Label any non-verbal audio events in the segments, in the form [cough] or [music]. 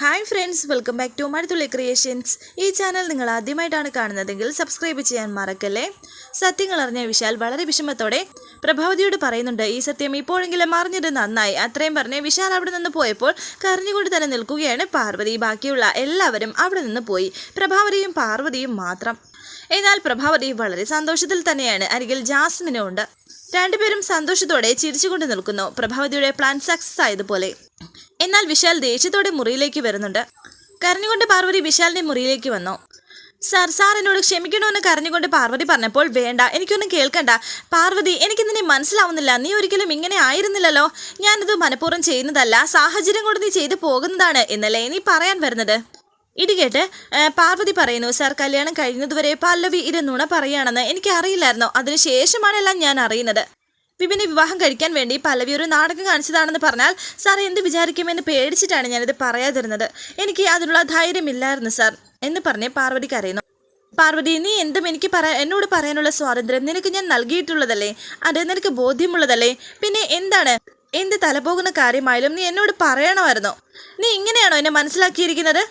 Hi friends welcome back to Mazhathulli creations ഈ channel നിങ്ങൾ ആദ്യമായിട്ടാണ് കാണുന്നതെങ്കിൽ സബ്സ്ക്രൈബ് ചെയ്യാൻ മറക്കല്ലേ? സത്യങ്ങൾ അറിഞ്ഞ വിശാൽ വളരെ വിഷമത്തോടെ പ്രഭാവതിയോട് പറയുന്നുണ്ട് ഈ സത്യം ഇപ്പോഴെങ്കിലും അറിഞ്ഞത് നന്നായി. അത്രയും പറഞ്ഞ് വിശാൽ അവിടെ നിന്ന് പോയപ്പോൾ കരഞ്ഞുകൊണ്ട് തന്നെ നിൽക്കുകയാണ് പാർവതി. ബാക്കിയുള്ള എല്ലാവരും അവിടെ നിന്ന് പോയി. പ്രഭാവതിയും പാർവതിയും മാത്രം. എന്നാൽ പ്രഭാവതി വളരെ സന്തോഷത്തിൽ തന്നെയാണ്. അരികിൽ ജാസ്മിനും ഉണ്ട്. രണ്ടുപേരും സന്തോഷത്തോടെ ചിരിച്ചുകൊണ്ട് നിൽക്കുന്നു. പ്രഭാവതിയുടെ പ്ലാൻ സക്സസ് ആയതുപോലെ. എന്നാൽ വിശാൽ ദേഷ്യത്തോടെ മുറിയിലേക്ക് വരുന്നുണ്ട്. കരഞ്ഞുകൊണ്ട് പാർവതി വിശാലിന്റെ മുറിയിലേക്ക് വന്നു. സാർ സാർ എന്നോട് ക്ഷമിക്കണമെന്ന് കരഞ്ഞുകൊണ്ട് പാർവതി പറഞ്ഞപ്പോൾ വേണ്ട എനിക്കൊന്നും കേൾക്കണ്ട. പാർവതി എനിക്ക് നിന്നെ മനസ്സിലാവുന്നില്ല. നീ ഒരിക്കലും ഇങ്ങനെ ആയിരുന്നില്ലല്ലോ. ഞാനിത് മനഃപൂർവം ചെയ്യുന്നതല്ല. സാഹചര്യം കൊണ്ട് നീ ചെയ്തു പോകുന്നതാണ് എന്നല്ലേ നീ പറയാൻ വരുന്നത്? ഇത് കേട്ട് പാർവതി പറയുന്നു സാർ കല്യാണം കഴിഞ്ഞതുവരെ പല്ലവി ഇത് നുണ പറയുകയാണെന്ന് എനിക്ക് അറിയില്ലായിരുന്നു അതിനുശേഷമാണെല്ലാം ഞാൻ അറിയുന്നത്. വിപിനെ വിവാഹം കഴിക്കാൻ വേണ്ടി പല്ലവി ഒരു നാടകം കാണിച്ചതാണെന്ന് പറഞ്ഞാൽ സാർ എന്ത് വിചാരിക്കുമെന്ന് പേടിച്ചിട്ടാണ് ഞാനിത് പറയാതിരുന്നത്. എനിക്ക് അതിനുള്ള ധൈര്യമില്ലായിരുന്നു സാർ എന്ന് പറഞ്ഞ് പാർവതി കരയുന്നു. പാർവതി നീ എന്തും എനിക്ക് പറയാ എന്നോട് പറയാനുള്ള സ്വാതന്ത്ര്യം നിനക്ക് ഞാൻ നൽകിയിട്ടുള്ളതല്ലേ? അത് നിനക്ക് ബോധ്യമുള്ളതല്ലേ? പിന്നെ എന്താണ്? എന്ത് തലപോകുന്ന കാര്യമായാലും നീ എന്നോട് പറയണമായിരുന്നു. നീ ഇങ്ങനെയാണോ എന്നെ മനസ്സിലാക്കിയിരിക്കുന്നത്?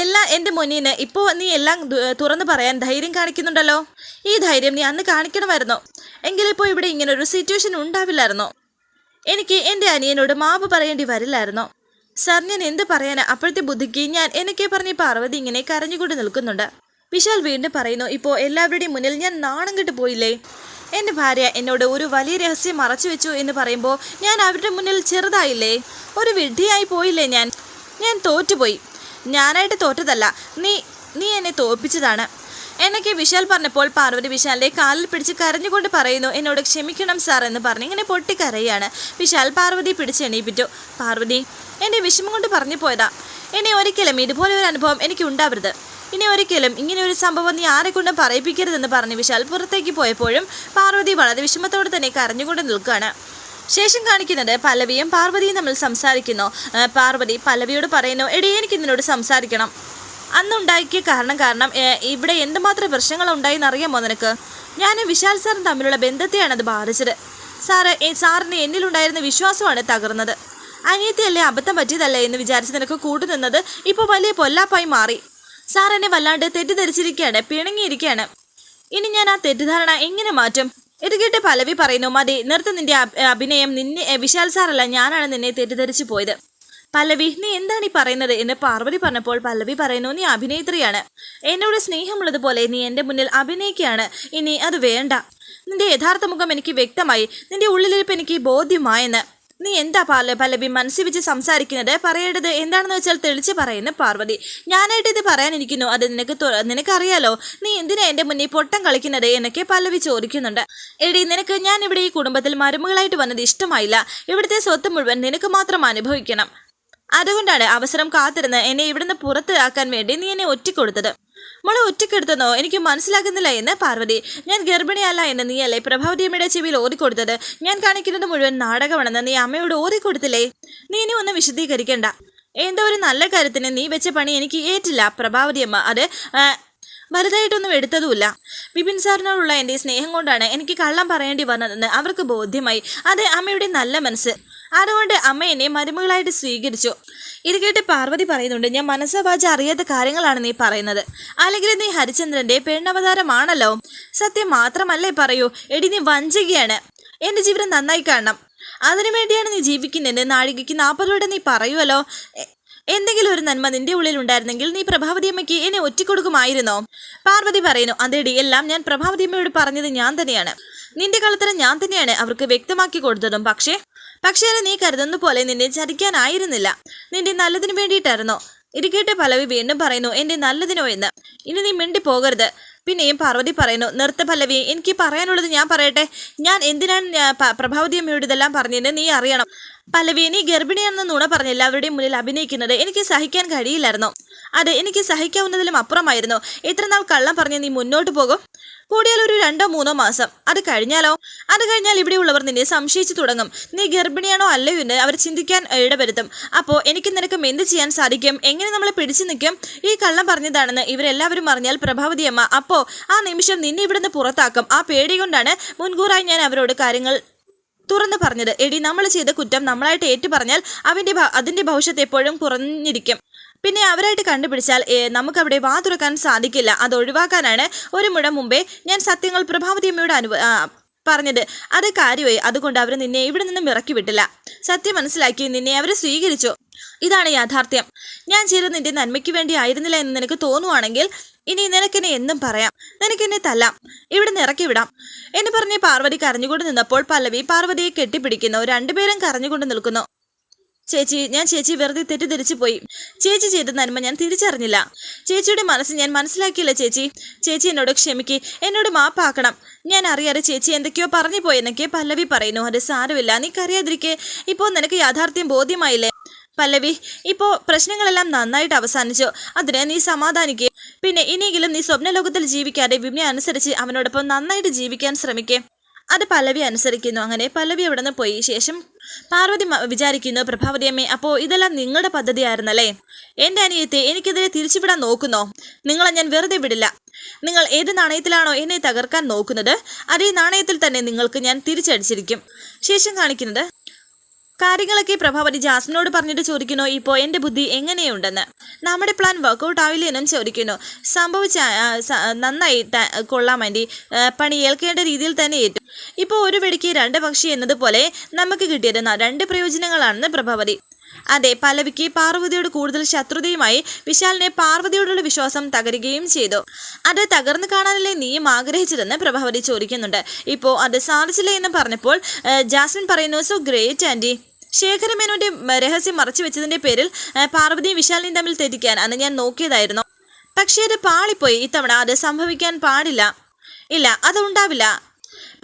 എല്ലാം എന്റെ മുന്നീന് ഇപ്പോൾ നീ എല്ലാം തുറന്നു പറയാൻ ധൈര്യം കാണിക്കുന്നുണ്ടല്ലോ. ഈ ധൈര്യം നീ അന്ന് കാണിക്കണമായിരുന്നോ. എങ്കിലിപ്പോൾ ഇവിടെ ഇങ്ങനെ ഒരു സിറ്റുവേഷൻ ഉണ്ടാവില്ലായിരുന്നോ? എനിക്ക് എന്റെ അനിയനോട് മാപ്പ് പറയേണ്ടി വരില്ലായിരുന്നോ? സാർ ഞാൻ എന്ത് പറയാനാ അപ്പോഴത്തെ ബുദ്ധിക്ക് ഞാൻ എന്നൊക്കെ പറഞ്ഞ് പാർവതി ഇങ്ങനെ കരഞ്ഞുകൊണ്ട് നിൽക്കുന്നുണ്ട്. വിശാൽ വീണ്ടും പറയുന്നു ഇപ്പോൾ എല്ലാവരുടെയും മുന്നിൽ ഞാൻ നാണം കെട്ട് പോയില്ലേ? എന്റെ ഭാര്യ എന്നോട് ഒരു വലിയ രഹസ്യം മറച്ചു വെച്ചു എന്ന് പറയുമ്പോൾ ഞാൻ അവരുടെ മുന്നിൽ ചെറുതായില്ലേ? ഒരു വിഡ്ഢിയായി പോയില്ലേ ഞാൻ? ഞാൻ തോറ്റുപോയി. ഞാനായിട്ട് തോറ്റതല്ല. നീ നീ എന്നെ തോൽപ്പിച്ചതാണ്. എന്നൊക്കെ വിശാൽ പറഞ്ഞപ്പോൾ പാർവതി വിശാലിനെ കാലിൽ പിടിച്ച് കരഞ്ഞുകൊണ്ട് പറയുന്നു എന്നോട് ക്ഷമിക്കണം സാർ എന്ന് പറഞ്ഞ് ഇങ്ങനെ പൊട്ടിക്കരയാണ്. വിശാൽ പാർവതി പിടിച്ച് എണീപ്പിച്ചു. പാർവതി എന്റെ വിഷമം കൊണ്ട് പറഞ്ഞു പോയതാ. ഇനി ഒരിക്കലും ഇതുപോലെ ഒരു അനുഭവം എനിക്ക് ഉണ്ടാവരുത്. ഇനി ഒരിക്കലും ഇങ്ങനെ ഒരു സംഭവം നീ ആരെ കൊണ്ടും പറയിപ്പിക്കരുതെന്ന് പറഞ്ഞ് വിശാൽ പുറത്തേക്ക് പോയപ്പോഴും പാർവതി വളരെ വിഷമത്തോടെ തന്നെ കരഞ്ഞുകൊണ്ട് നിൽക്കുകയാണ്. ശേഷം കാണിക്കുന്നത് പല്ലവിയും പാർവതിയും തമ്മിൽ സംസാരിക്കുന്നു. പാർവതി പല്ലവിയോട് പറയുന്നു എടി എനിക്ക് ഇതിനോട് സംസാരിക്കണം. അന്നുണ്ടാക്കിയ കാരണം കാരണം ഇവിടെ എന്തുമാത്രം പ്രശ്നങ്ങൾ ഉണ്ടായിന്ന് അറിയാമോ നിനക്ക്? ഞാൻ വിശാൽ സാറും തമ്മിലുള്ള ബന്ധത്തെയാണ് അത് ബാധിച്ചത്. സാറ് സാറിന് എന്നിലുണ്ടായിരുന്ന വിശ്വാസമാണ് തകർന്നത്. അനിയത്തിയല്ലേ അബദ്ധം പറ്റിയതല്ലേ എന്ന് വിചാരിച്ച് നിനക്ക് കൂട്ടുനിന്നത് ഇപ്പോൾ വലിയ പൊല്ലാപ്പായി മാറി. സാർ എന്നെ വല്ലാണ്ട് തെറ്റിദ്ധരിച്ചിരിക്കുകയാണ് പിണങ്ങിയിരിക്കുകയാണ് ഇനി ഞാൻ ആ തെറ്റിദ്ധാരണ എങ്ങനെ മാറ്റും? ഇത് കേട്ട് പലവി പറയുന്നു മതി നിർത്ത് നിന്റെ അഭിനയം. നിന്നെ വിശാൽ സാറല്ല ഞാനാണ് നിന്നെ തെറ്റിദ്ധരിച്ചു പോയത്. പല്ലവി നീ എന്താണ് ഈ പറയുന്നത്? എന്ന് പാർവതി പറഞ്ഞപ്പോൾ പല്ലവി പറയുന്നു നീ അഭിനേത്രിയാണ്. എന്നോട് സ്നേഹമുള്ളതുപോലെ നീ എന്റെ മുന്നിൽ അഭിനയിക്കുകയാണ്. ഇനി അത് വേണ്ട. നിന്റെ യഥാർത്ഥ മുഖം എനിക്ക് വ്യക്തമായി. നിന്റെ ഉള്ളിലിരിപ്പ് എനിക്ക് ബോധ്യമായെന്ന്. നീ എന്താ പാല പല്ലവി മനസ്സിൽ വെച്ച് സംസാരിക്കുന്നത്? പറയേണ്ടത് എന്താണെന്ന് വെച്ചാൽ തെളിച്ച് പറയുന്നു പാർവതി. ഞാനായിട്ട് ഇത് പറയാനിരിക്കുന്നു. അത് നിനക്ക് നിനക്കറിയാലോ? നീ എന്തിനാ എന്റെ മുന്നിൽ പൊട്ടം കളിക്കുന്നത് എന്നൊക്കെ പല്ലവി ചോദിക്കുന്നുണ്ട്. എടി നിനക്ക് ഞാൻ ഇവിടെ ഈ കുടുംബത്തിൽ മരുമകളായിട്ട് വന്നത് ഇഷ്ടമായില്ല. ഇവിടുത്തെ സ്വത്ത് മുഴുവൻ നിനക്ക് മാത്രം അനുഭവിക്കണം. അതുകൊണ്ടാണ് അവസരം കാത്തിരുന്ന് എന്നെ ഇവിടുന്ന് പുറത്താക്കാൻ വേണ്ടി നീ എന്നെ ഒറ്റിക്കൊടുത്തത്. മോളെ ഒറ്റക്കെടുത്തെന്നോ എനിക്ക് മനസ്സിലാകുന്നില്ല എന്ന് പാർവതി. ഞാൻ ഗർഭിണിയല്ല എന്ന് നീയല്ലേ പ്രഭാവതിയമ്മയുടെ ചെവിയിൽ ഓതിക്കൊടുത്തത് ഞാൻ കാണിക്കുന്നത് മുഴുവൻ നാടകമാണെന്ന് നീ അമ്മയോട് ഓതിക്കൊടുത്തില്ലേ നീ ഇനി ഒന്ന് വിശദീകരിക്കണ്ട. എന്തോ ഒരു നല്ല കാര്യത്തിന് നീ വെച്ച പണി എനിക്ക് ഏറ്റില്ല പ്രഭാവതിയമ്മ. അത് വലുതായിട്ടൊന്നും എടുത്തതുമില്ല. ബിപിൻ സാറിനോടുള്ള എന്റെ സ്നേഹം കൊണ്ടാണ് എനിക്ക് കള്ളം പറയേണ്ടി വന്നതെന്ന് അവർക്ക് ബോധ്യമായി. അത് അമ്മയുടെ നല്ല മനസ്സ്. അതുകൊണ്ട് അമ്മ എന്നെ മരുമകളായിട്ട് സ്വീകരിച്ചു. ഇത് കേട്ട് പാർവതി പറയുന്നുണ്ട് ഞാൻ മനസ്സവാച അറിയാത്ത കാര്യങ്ങളാണ് നീ പറയുന്നത്. അല്ലെങ്കിൽ നീ ഹരിചന്ദ്രന്റെ പെണ്ണവതാരമാണല്ലോ. സത്യം മാത്രമല്ലേ പറയൂ. എടി നീ വഞ്ചികയാണ്. എന്റെ ജീവിതം നന്നായി കാണണം. അതിനു വേണ്ടിയാണ് നീ ജീവിക്കുന്നത് നാഴികയ്ക്ക് നാൽപ്പതോടെ നീ പറയുമല്ലോ എന്തെങ്കിലും ഒരു നന്മ നിന്റെ ഉള്ളിൽ ഉണ്ടായിരുന്നെങ്കിൽ നീ പ്രഭാവതി അമ്മയ്ക്ക് എന്നെ ഒറ്റിക്കൊടുക്കുമായിരുന്നോ? പാർവതി പറയുന്നു അതേടി എല്ലാം ഞാൻ പ്രഭാവതി അമ്മയോട് പറഞ്ഞത് ഞാൻ തന്നെയാണ്. നിന്റെ കളത്തരം ഞാൻ തന്നെയാണ് അവർക്ക് വ്യക്തമാക്കി കൊടുത്തതും. പക്ഷേ പക്ഷേ അത് നീ കരുതുന്ന പോലെ നിന്നെ ചതിക്കാനായിരുന്നില്ല. നിന്റെ നല്ലതിന് വേണ്ടിയിട്ടായിരുന്നോ? ഇരിക്കേട്ട് പല്ലവി വീണ്ടും പറയുന്നു എന്റെ നല്ലതിനോ എന്ന്. ഇനി നീ മിണ്ടി പോകരുത്. പിന്നെയും പാർവതി പറയുന്നു നിർത്ത പല്ലവി എനിക്ക് പറയാനുള്ളത് ഞാൻ പറയട്ടെ? ഞാൻ എന്തിനാണ് പ്രഭാവതി അമ്മയോട് ഇതെല്ലാം പറഞ്ഞതെന്ന് നീ അറിയണം. പല്ലവി നീ ഗർഭിണിയാണെന്ന് നുണ പറഞ്ഞ് എല്ലാവരുടെയും മുന്നിൽ അഭിനയിക്കുന്നത് എനിക്ക് സഹിക്കാൻ കഴിയില്ലായിരുന്നു. അത് എനിക്ക് സഹിക്കാവുന്നതിലും അപ്പുറമായിരുന്നു. എത്ര നാൾ കള്ളം പറഞ്ഞ് നീ മുന്നോട്ട് പോകും? കൂടിയാൽ ഒരു രണ്ടോ മൂന്നോ മാസം. അത് കഴിഞ്ഞാലോ? അത് കഴിഞ്ഞാൽ ഇവിടെ ഉള്ളവർ നിന്നെ സംശയിച്ചു തുടങ്ങും. നീ ഗർഭിണിയാണോ അല്ലയോ എന്ന് അവർ ചിന്തിക്കാൻ ഇടവരുത്തും. അപ്പോൾ എനിക്ക് നിനക്കും എന്ത് ചെയ്യാൻ സാധിക്കും? എങ്ങനെ നമ്മളെ പിടിച്ചു നിൽക്കും? ഈ കള്ളം പറഞ്ഞതാണെന്ന് ഇവരെല്ലാവരും അറിഞ്ഞാൽ പ്രഭാവതി അമ്മ അപ്പോൾ ആ നിമിഷം നിന്നെ ഇവിടുന്ന് പുറത്താക്കും. ആ പേടി കൊണ്ടാണ് മുൻകൂറായി ഞാൻ അവരോട് കാര്യങ്ങൾ തുറന്നു പറഞ്ഞത്. എടി നമ്മൾ ചെയ്ത കുറ്റം നമ്മളായിട്ട് ഏറ്റു പറഞ്ഞാൽ അവന്റെ അതിന്റെ ഭവിഷ്യത്ത് എപ്പോഴും കുറഞ്ഞിരിക്കും. പിന്നെ അവരായിട്ട് കണ്ടുപിടിച്ചാൽ നമുക്കവിടെ വാ തുറക്കാൻ സാധിക്കില്ല. അത് ഒഴിവാക്കാനാണ് ഒരു മുഴ മുമ്പേ ഞാൻ സത്യങ്ങൾ പ്രഭാവതി അമ്മയോട് അനുവ പറഞ്ഞത്. അത് കാര്യമായി. അതുകൊണ്ട് അവർ നിന്നെ ഇവിടെ നിന്നും ഇറക്കി വിട്ടില്ല. സത്യം മനസ്സിലാക്കി നിന്നെ അവർ സ്വീകരിച്ചു. ഇതാണ് യാഥാർത്ഥ്യം. ഞാൻ ചെയ്തത് നിന്റെ നന്മയ്ക്ക് വേണ്ടി ആയിരുന്നില്ല എന്ന് നിനക്ക് തോന്നുവാണെങ്കിൽ ഇനി നിനക്കെന്നെ എന്നും പറയാം. നിനക്കെന്നെ തല്ലാം. ഇവിടെ നിന്ന് ഇറക്കി വിടാം. എന്ന് പറഞ്ഞ് പാർവതി കരഞ്ഞുകൊണ്ട് നിന്നപ്പോൾ പല്ലവി പാർവതിയെ കെട്ടിപ്പിടിക്കുന്നു. രണ്ടുപേരും കരഞ്ഞുകൊണ്ട് നിൽക്കുന്നു. ചേച്ചി ഞാൻ ചേച്ചി വെറുതെ തെറ്റിദ്ധരിച്ചു പോയി. ചേച്ചി ചെയ്ത നന്മ ഞാൻ തിരിച്ചറിഞ്ഞില്ല. ചേച്ചിയുടെ മനസ്സ് ഞാൻ മനസ്സിലാക്കിയില്ല ചേച്ചി. ചേച്ചി എന്നോട് ക്ഷമിക്ക്. എന്നോട് മാപ്പാക്കണം. ഞാൻ അറിയാതെ ചേച്ചി എന്തൊക്കെയോ പറഞ്ഞു പോയെന്നൊക്കെ പല്ലവി പറയുന്നു. അത് സാരമില്ല. നീ കരയാതിരിക്കെ ഇപ്പോൾ നിനക്ക് യാഥാർത്ഥ്യം ബോധ്യമായില്ലേ? പല്ലവി ഇപ്പോൾ പ്രശ്നങ്ങളെല്ലാം നന്നായിട്ട് അവസാനിച്ചു. അതിനെ നീ സമാധാനിക്കേ. പിന്നെ ഇനിയെങ്കിലും നീ സ്വപ്നലോകത്തിൽ ജീവിക്കാതെ വിമിനെ അനുസരിച്ച് അവനോടൊപ്പം നന്നായിട്ട് ജീവിക്കാൻ ശ്രമിക്കേ. അത് പല്ലവി അനുസരിക്കുന്നു. അങ്ങനെ പല്ലവി അവിടെ നിന്ന് പോയി. ശേഷം പാർവതി വിചാരിക്കുന്നു പ്രഭാവതി അമ്മേ അപ്പോൾ ഇതെല്ലാം നിങ്ങളുടെ പദ്ധതിയായിരുന്നല്ലേ? എന്റെ അനിയത്തെ എനിക്കെതിരെ തിരിച്ചുവിടാൻ നോക്കുന്നോ? നിങ്ങളെ ഞാൻ വെറുതെ വിടില്ല. നിങ്ങൾ ഏത് നാണയത്തിലാണോ എന്നെ തകർക്കാൻ നോക്കുന്നത് അതേ നാണയത്തിൽ തന്നെ നിങ്ങൾക്ക് ഞാൻ തിരിച്ചടിച്ചിരിക്കും. ശേഷം കാണിക്കുന്നത് കാര്യങ്ങളൊക്കെ പ്രഭാവതി ജാസ്മിനോട് പറഞ്ഞിട്ട് ചോദിക്കുന്നു ഇപ്പോൾ എന്റെ ബുദ്ധി എങ്ങനെയുണ്ടെന്ന്? നമ്മുടെ പ്ലാൻ വർക്കൗട്ട് ആവില്ല? എന്നും ചോദിക്കുന്നു. സംഭവിച്ച നന്നായി കൊള്ളാൻ വേണ്ടി പണി ഏൽക്കേണ്ട രീതിയിൽ തന്നെ ഏറ്റു. ഇപ്പോൾ ഒരു വെടിക്ക് രണ്ട് പക്ഷി എന്നതുപോലെ നമുക്ക് കിട്ടിയത് രണ്ട് പ്രയോജനങ്ങളാണെന്ന് പ്രഭാവതി അതെ പല്ലവിക്ക് പാർവതിയോട് കൂടുതൽ ശത്രുതയുമായി വിശാലിനെ പാർവതിയോടുള്ള വിശ്വാസം തകരുകയും ചെയ്തു. അത് തകർന്നു കാണാനല്ലേ നീയും ആഗ്രഹിച്ചതെന്ന് പ്രഭാവതി ചോദിക്കുന്നുണ്ട്. ഇപ്പോൾ അത് സാധിച്ചില്ല എന്ന് പറഞ്ഞപ്പോൾ ജാസ്മിൻ പറയുന്നു സോ ഗ്രേറ്റ് ആന്റി ശേഖരമേനോന്റെ രഹസ്യം മറച്ചു വെച്ചതിന്റെ പേരിൽ പാർവതിയും വിശാലിനെയും തമ്മിൽ തെറ്റിക്കാൻ അന്ന് ഞാൻ നോക്കിയതായിരുന്നു. പക്ഷേ അത് പാളിപ്പോയി. ഇത്തവണ അത് സംഭവിക്കാൻ പാടില്ല. ഇല്ല അത് ഉണ്ടാവില്ല.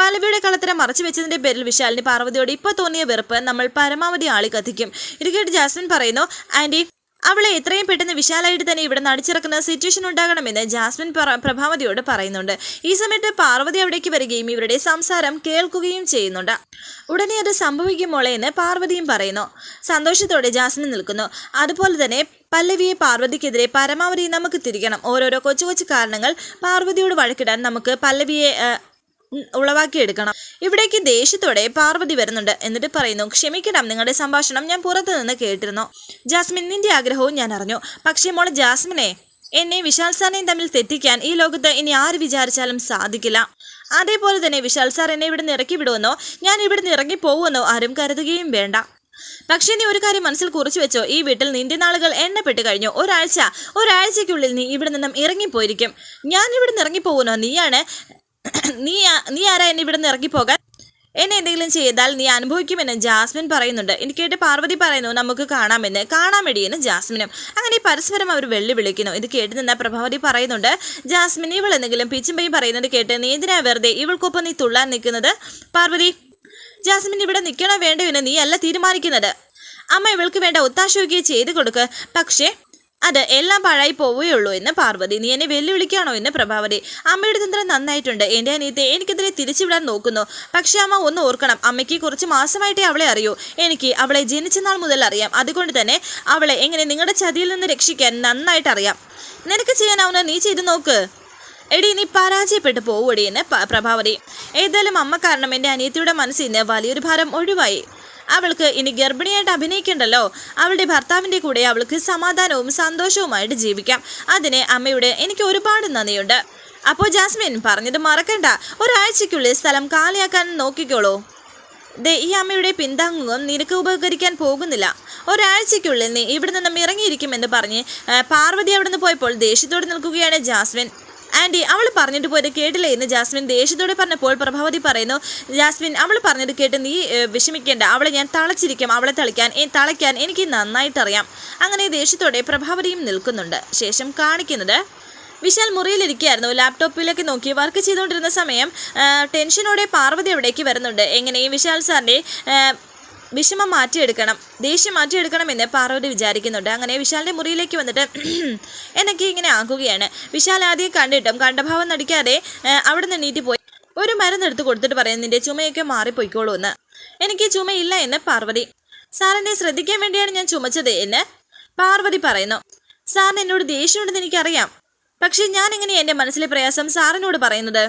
പലവിയുടെ കളത്തരം മറച്ചു വെച്ചതിന്റെ പേരിൽ വിശാലിന് പാർവതിയോട് ഇപ്പോൾ തോന്നിയ വെറുപ്പ് നമ്മൾ പരമാവധി ആളി കത്തിക്കും. ഇത് കേട്ട് ജാസ്മിൻ പറയുന്നു ആന്റി അവളെ എത്രയും പെട്ടെന്ന് വിശാലായിട്ട് തന്നെ ഇവിടെ നടിച്ചിറക്കുന്ന സിറ്റുവേഷൻ ഉണ്ടാകണമെന്ന് ജാസ്മിൻ പ്രഭാവതിയോട് പറയുന്നുണ്ട്. ഈ സമയത്ത് പാർവതി അവിടേക്ക് വരികയും ഇവരുടെ സംസാരം കേൾക്കുകയും ചെയ്യുന്നുണ്ട്. ഉടനെ അത് സംഭവിക്കും മോളെ എന്ന് പാർവതിയും പറയുന്നു. സന്തോഷത്തോടെ ജാസ്മിൻ നിൽക്കുന്നു. അതുപോലെ തന്നെ പല്ലവിയെ പാർവതിക്കെതിരെ പരമാവധി നമുക്ക് തിരിക്കണം. ഓരോരോ കൊച്ചു കൊച്ചു കാരണങ്ങൾ പാർവതിയോട് വഴക്കിടാൻ നമുക്ക് പല്ലവിയെ ഉളവാക്കിയെടുക്കണം. ഇവിടേക്ക് ദേഷ്യത്തോടെ പാർവതി വരുന്നുണ്ട്. എന്നിട്ട് പറയുന്നു ക്ഷമിക്കണം നിങ്ങളുടെ സംഭാഷണം ഞാൻ പുറത്തു നിന്ന് കേട്ടിരുന്നു. ജാസ്മിൻ നിന്റെ ആഗ്രഹവും ഞാൻ അറിഞ്ഞു. പക്ഷേ മോൾ ജാസ്മിനെ എന്നെ വിശാൽ സാറിനെയും തമ്മിൽ തെറ്റിക്കാൻ ഈ ലോകത്ത് ഇനി ആര് വിചാരിച്ചാലും സാധിക്കില്ല. അതേപോലെ തന്നെ വിശാൽ സാർ എന്നെ ഇവിടെ നിന്ന് ഇറക്കി വിടുമെന്നോ ഞാൻ ഇവിടുന്ന് ഇറങ്ങി പോകുമെന്നോ ആരും കരുതുകയും വേണ്ട. പക്ഷേ നീ ഒരു കാര്യം മനസ്സിൽ കുറിച്ചു വെച്ചോ ഈ വീട്ടിൽ നിന്റെ നാളുകൾ എണ്ണപ്പെട്ട് കഴിഞ്ഞു. ഒരാഴ്ച ഒരാഴ്ചയ്ക്കുള്ളിൽ നീ ഇവിടെ നിന്നും ഇറങ്ങിപ്പോയിരിക്കും. ഞാൻ ഇവിടെ നിന്ന് ഇറങ്ങിപ്പോകുന്നോ നീയാണ് [clears throat] നീ നീ ആരാ എന്നെ ഇവിടെ നിന്ന് ഇറങ്ങിപ്പോകാൻ എന്നെ എന്തെങ്കിലും ചെയ്താൽ നീ അനുഭവിക്കുമെന്ന് ജാസ്മിൻ പറയുന്നുണ്ട്. എനിക്ക് കേട്ട് പാർവതി പറയുന്നു നമുക്ക് കാണാമെന്ന്. കാണാമെടിയെന്ന് ജാസ്മിനും. അങ്ങനെ പരസ്പരം അവർ വെള്ളി വിളിക്കുന്നു ഇത് കേട്ട് നിന്ന പ്രഭാവതി പറയുന്നുണ്ട് ജാസ്മിൻ ഇവൾ എന്തെങ്കിലും പിച്ചുമ്പയും പറയുന്നത് കേട്ട് നീ എന്തിനാ വെറുതെ ഇവൾക്കൊപ്പം നീ തുള്ളാൻ നിൽക്കുന്നത്? പാർവതി ജാസ്മിൻ ഇവിടെ നിൽക്കണോ വേണ്ടോ നീ അല്ല തീരുമാനിക്കുന്നത്. അമ്മ ഇവൾക്ക് വേണ്ട ഒത്താശയൊക്കെ ചെയ്തു കൊടുക്കുക പക്ഷേ അത് എല്ലാം പാഴായി പോവുകയുള്ളൂ എന്ന് പാർവതി. നീ എന്നെ വെല്ലുവിളിക്കാണോ എന്ന് പ്രഭാവതി. അമ്മയുടെ തന്ത്രം നന്നായിട്ടുണ്ട്. എന്റെ അനിയത്തെ എനിക്കെതിരെ തിരിച്ചുവിടാൻ നോക്കുന്നു. പക്ഷേ അമ്മ ഒന്ന് ഓർക്കണം. അമ്മയ്ക്ക് കുറച്ച് മാസമായിട്ടേ അവളെ അറിയൂ. എനിക്ക് അവളെ ജനിച്ച നാൾ മുതൽ അറിയാം. അതുകൊണ്ട് തന്നെ അവളെ എങ്ങനെ നിങ്ങളുടെ ചതിയിൽ നിന്ന് രക്ഷിക്കാൻ നന്നായിട്ട് അറിയാം. നിനക്ക് ചെയ്യാനാവുന്ന നീ ചെയ്തു നോക്ക്. എടി നീ പരാജയപ്പെട്ടു പോവുടി എന്ന് പ്രഭാവതി. ഏതായാലും അമ്മ കാരണം എന്റെ അനിയത്തിയുടെ മനസ്സിൽ നിന്ന് വലിയൊരു ഭാരം ഒഴിവായി. അവൾക്ക് ഇനി ഗർഭിണിയായിട്ട് അഭിനയിക്കണ്ടല്ലോ. അവളുടെ ഭർത്താവിന്റെ കൂടെ അവൾക്ക് സമാധാനവും സന്തോഷവുമായിട്ട് ജീവിക്കാം. അതിന് അമ്മയുടെ എനിക്ക് ഒരുപാട് നന്ദിയുണ്ട്. അപ്പോൾ ജാസ്മിൻ പറഞ്ഞത് മറക്കണ്ട. ഒരാഴ്ചയ്ക്കുള്ളിൽ സ്ഥലം കാലിയാക്കാൻ നോക്കിക്കോളൂ. ദേ ഈ അമ്മയുടെ പിന്താങ്ങും നിനക്ക് ഉപകരിക്കാൻ പോകുന്നില്ല. ഒരാഴ്ചയ്ക്കുള്ളിൽ നീ ഇവിടെ നിന്നും ഇറങ്ങിയിരിക്കുമെന്ന് പറഞ്ഞ് പാർവതി അവിടെ നിന്ന് പോയപ്പോൾ ദേഷ്യത്തോടെ നിൽക്കുകയാണ് ജാസ്മിൻ. ആന്റി അവൾ പറഞ്ഞിട്ട് പോയത് കേട്ടില്ലേ എന്ന് ജാസ്മിൻ ദേഷ്യത്തോടെ പറഞ്ഞപ്പോൾ പ്രഭാവതി പറയുന്നു ജാസ്മിൻ അവൾ പറഞ്ഞത് കേട്ട് നീ വിഷമിക്കേണ്ട. അവളെ ഞാൻ തളച്ചിരിക്കും. അവളെ തളിക്കാൻ തളയ്ക്കാൻ എനിക്ക് നന്നായിട്ടറിയാം. അങ്ങനെ ദേഷ്യത്തോടെ പ്രഭാവതിയും നിൽക്കുന്നുണ്ട്. ശേഷം കാണിക്കുന്നത് വിശാൽ മുറിയിലിരിക്കുകയായിരുന്നു. ലാപ്ടോപ്പിലേക്ക് നോക്കി വർക്ക് ചെയ്തുകൊണ്ടിരുന്ന സമയം ടെൻഷനോടെ പാർവതി അവിടേക്ക് വരുന്നുണ്ട്. എങ്ങനെയും വിശാൽ സാറിന്റെ വിഷമം മാറ്റിയെടുക്കണം ദേഷ്യം മാറ്റിയെടുക്കണമെന്ന് പാർവതി വിചാരിക്കുന്നുണ്ട്. അങ്ങനെ വിശാലിന്റെ മുറിയിലേക്ക് വന്നിട്ട് [clears throat] എന്നൊക്കെ ഇങ്ങനെ ആക്കുകയാണ് വിശാൽ ആദ്യം കണ്ടിട്ടും കണ്ടഭാവം നടിക്കാതെ അവിടെ നിന്ന് നീട്ടി പോയി. ഒരു മരുന്നെടുത്ത് കൊടുത്തിട്ട് പറയുന്നു നിന്റെ ചുമയൊക്കെ മാറിപ്പോയിക്കോളൂ എന്ന്. എനിക്ക് ചുമയില്ല എന്ന് പാർവതി. സാറിനെ ശ്രദ്ധിക്കാൻ വേണ്ടിയാണ് ഞാൻ ചുമച്ചത് എന്ന് പാർവതി പറയുന്നു. സാറിന് എന്നോട് ദേഷ്യമുണ്ടെന്ന് എനിക്കറിയാം. പക്ഷേ ഞാൻ എങ്ങനെയാണ് എന്റെ മനസ്സിലെ പ്രയാസം സാറിനോട് പറയുന്നത്?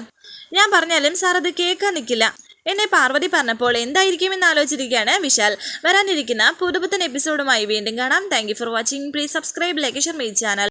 ഞാൻ പറഞ്ഞാലും സാർ അത് കേൾക്കാൻ നിൽക്കില്ല. എന്നെ പാർവതി പറഞ്ഞപ്പോൾ എന്തായിരിക്കും എന്ന് ആലോചിച്ചിരിക്കുകയാണ് വിശാൽ. വരാനിരിക്കുന്ന പുതുപുത്തൻ എപ്പിസോഡുമായി വീണ്ടും കാണാം. Thank for watching please subscribe like share my channel